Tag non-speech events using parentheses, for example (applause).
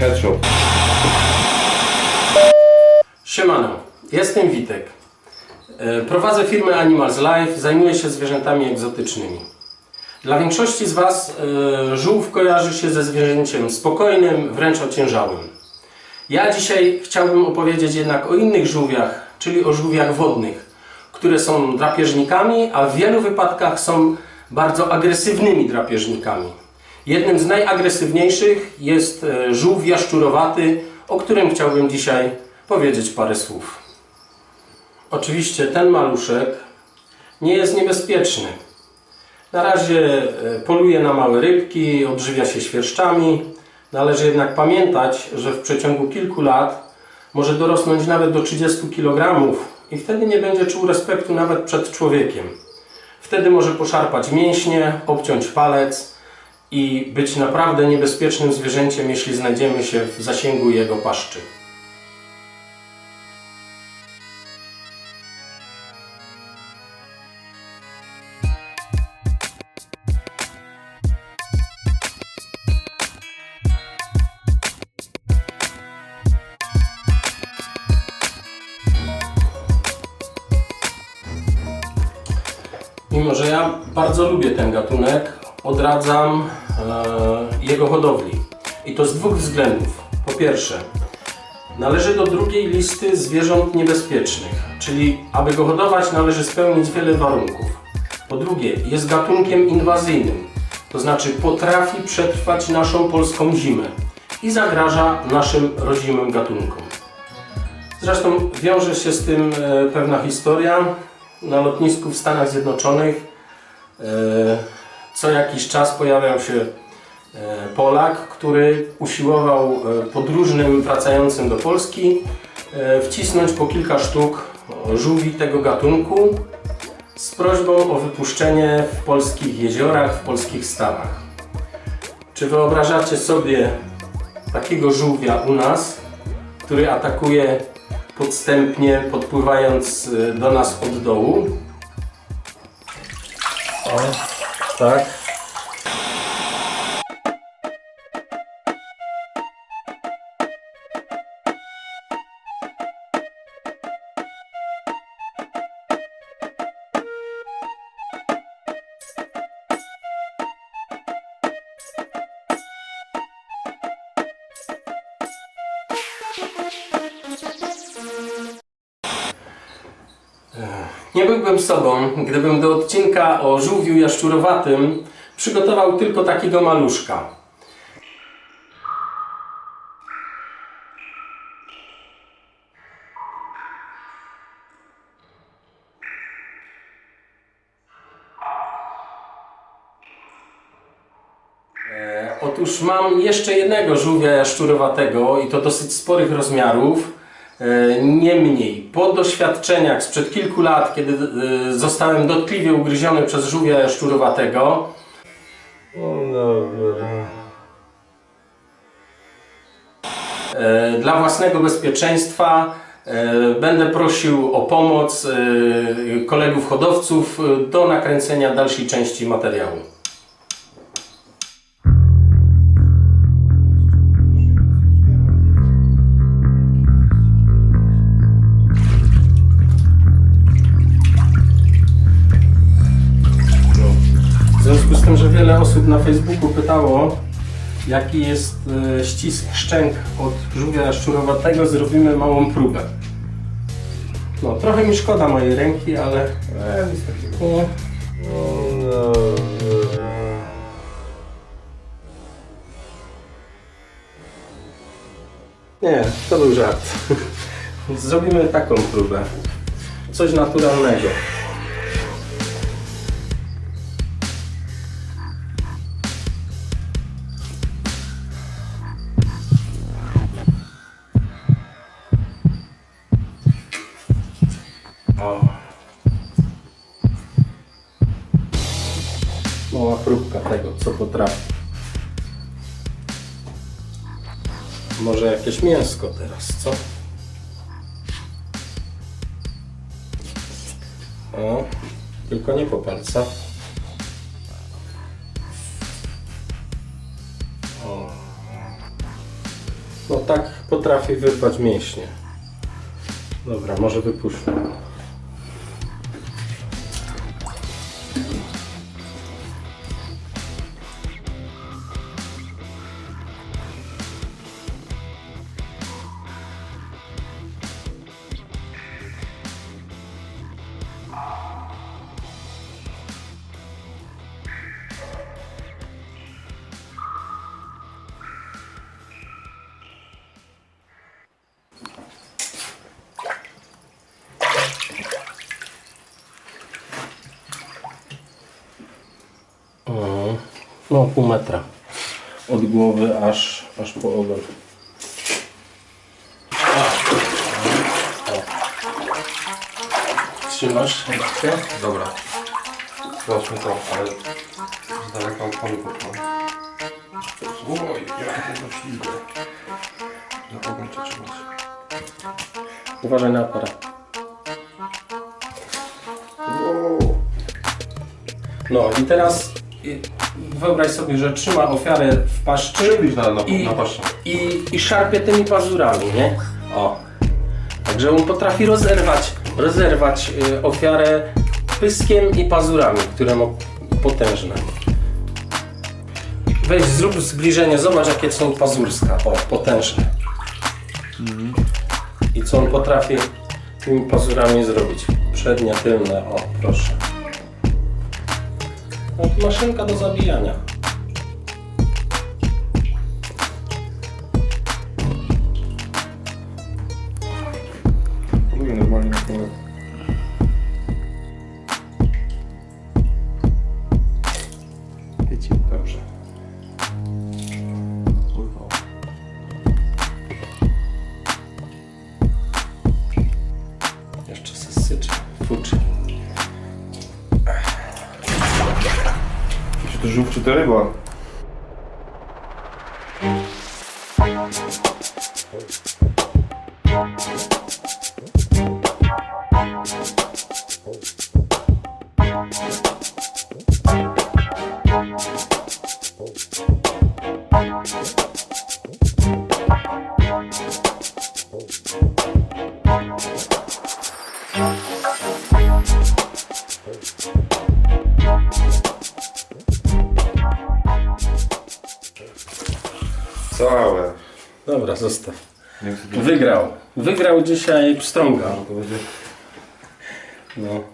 Ketchup. Siemano, jestem Witek. E, Prowadzę firmę Animals Life, zajmuję się zwierzętami egzotycznymi. Dla większości z Was e, żółw kojarzy się ze zwierzęciem spokojnym, wręcz ociężałym. Ja dzisiaj chciałbym opowiedzieć jednak o innych żółwiach, czyli o żółwiach wodnych, które są drapieżnikami, a w wielu wypadkach są bardzo agresywnymi drapieżnikami. Jednym z najagresywniejszych jest e, żółw jaszczurowaty, o którym chciałbym dzisiaj powiedzieć parę słów. Oczywiście ten maluszek nie jest niebezpieczny. Na razie e, poluje na małe rybki, odżywia się świerszczami. Należy jednak pamiętać, że w przeciągu kilku lat może dorosnąć nawet do 30 kg i wtedy nie będzie czuł respektu nawet przed człowiekiem. Wtedy może poszarpać mięśnie, obciąć palec i być naprawdę niebezpiecznym zwierzęciem, jeśli znajdziemy się w zasięgu jego paszczy. Mimo, że ja bardzo lubię ten gatunek, odradzam e, jego hodowli. I to z dwóch względów. Po pierwsze, należy do drugiej listy zwierząt niebezpiecznych, czyli aby go hodować należy spełnić wiele warunków. Po drugie, jest gatunkiem inwazyjnym, to znaczy potrafi przetrwać naszą polską zimę i zagraża naszym rodzimym gatunkom. Zresztą wiąże się z tym e, pewna historia. Na lotnisku w Stanach Zjednoczonych e, co jakiś czas pojawiał się e, Polak, który usiłował e, podróżnym wracającym do Polski e, wcisnąć po kilka sztuk żółwi tego gatunku z prośbą o wypuszczenie w polskich jeziorach, w polskich stawach. Czy wyobrażacie sobie takiego żółwia u nas, który atakuje podstępnie, podpływając do nas od dołu? O, tak. Nie byłbym sobą, gdybym do odcinka o żółwiu jaszczurowatym przygotował tylko takiego maluszka. E, Otóż mam jeszcze jednego żółwia jaszczurowatego i to dosyć sporych rozmiarów. E, Niemniej, po doświadczeniach sprzed kilku lat, kiedy e, zostałem dotkliwie ugryziony przez żółwia jaszczurowatego, e, dla własnego bezpieczeństwa będę prosił o pomoc kolegów hodowców do nakręcenia dalszej części materiału. Wiele osób na Facebooku pytało, jaki jest e, ścisk szczęk od żółwia jaszczurowatego, zrobimy małą próbę. No, trochę mi szkoda mojej ręki, ale... O, Nie, to był żart. (laughs) Zrobimy taką próbę. Coś naturalnego. Mała próbka tego, co potrafi. Może jakieś mięsko teraz, co? O, tylko nie po palcach. O. No tak potrafi wyrwać mięśnie. Dobra, może wypuszczę. No, pół metra. Od głowy aż, aż po ogon. Trzymasz? Dobra. Zobaczmy to, ale z daleka od panu popcham. Oj, jakie to śliwe. Za ogon to trzymać. Uważaj na aparat. No i teraz i- wyobraź sobie, że trzyma ofiarę w paszczy Przybliż na, na, I- na paszczę. i, i szarpie tymi pazurami, nie? O. Także on potrafi rozerwać, rozerwać y, ofiarę pyskiem i pazurami, które ma potężne. Weź, zrób zbliżenie, zobacz jakie są pazurska. O, potężne. I co on potrafi tymi pazurami zrobić? Przednie, tylne, o, proszę. Maszynka do zabijania. Lubię normalnie na dobrze. Czy to żółw, czy Całe. Dobra, zostaw. Wygrał. Wygrał dzisiaj pstrąga. No.